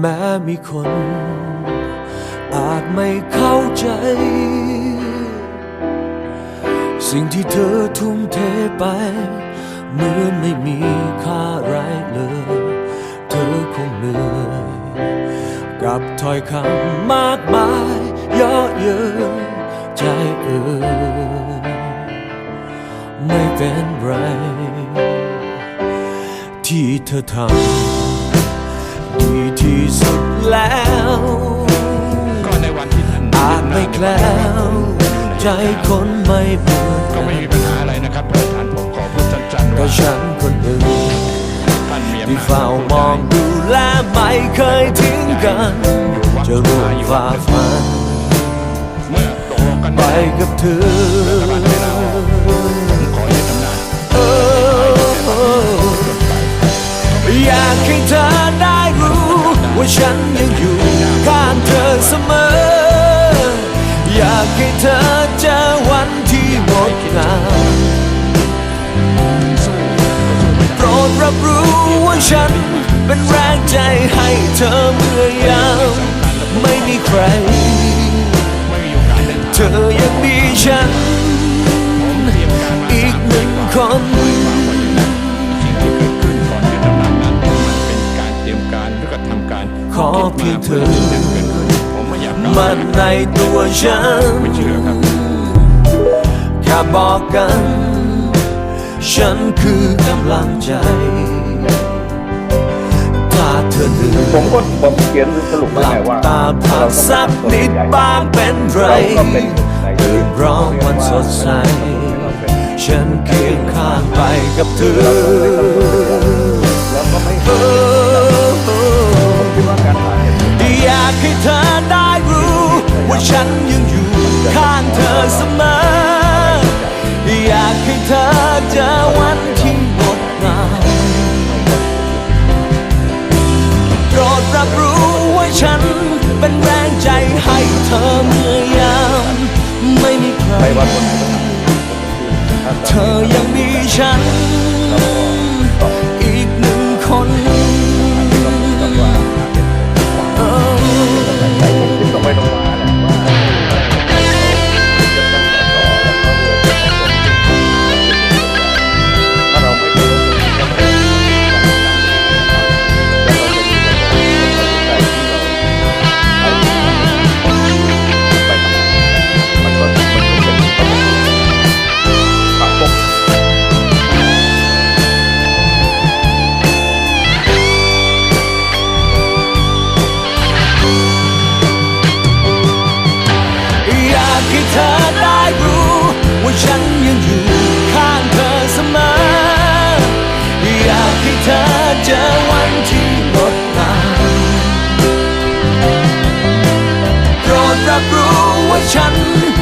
แม้มีคน อาจไม่เข้าใจ สิ่งที่เธอทุ่มเทไปเหมือนไม่มีค่าไรเลย เธอคงเหนื่อยกับถ้อยคำมากมายเยอะเย้ยใจเอ่ยไม่เป็นไร ที่เธอทำ ที่สุดแล้ว ก็ในวันที่ท่านอาจไม่แคล้วใจคนไม่เหมือนก็กันไม่มีปัญหาอะไรนะครับพระท่านผมขอพูดสั้นๆก็ว่าฉันคนหนึ่ง ท่านมีอำที่นาจเฝ้ามองดูแลไม่เคยทิ้งกัน จะร่วมฝ่าฟันเมื่อตกลงกันไปกับเธอ ว่าฉันยังอยู่ข้างเธอเสมอ อยากให้เธอเจอวันที่งดงามโปรดรับรู้ว่าฉันเป็นแรงใจให้เธอเมื่อยามไม่มีใคร เธอยังมีฉัน ขอเพียงเธอที่จะเกิดขึ้นผมไม่อยากกล่าวมันในตัวฉันไม่เชื่อครับแค่บอกกัน ฉันคือกำลังใจถ้าเธอเหนื่อยผมก็ผมเขียนสรุปไว้ไว่าตาพักสักนิดบ้างเป็นไรตื่นร้องวันสดใส ฉันเคียงข้างไปกับเธอ เจอวันที่งดงามโปรดรับรู้ว่าฉันเป็นแรงใจให้เธอเมื่อยามไม่มีใคร ไม่ว่าคนไหนก็ตามเธอยังมีฉัน ฉัน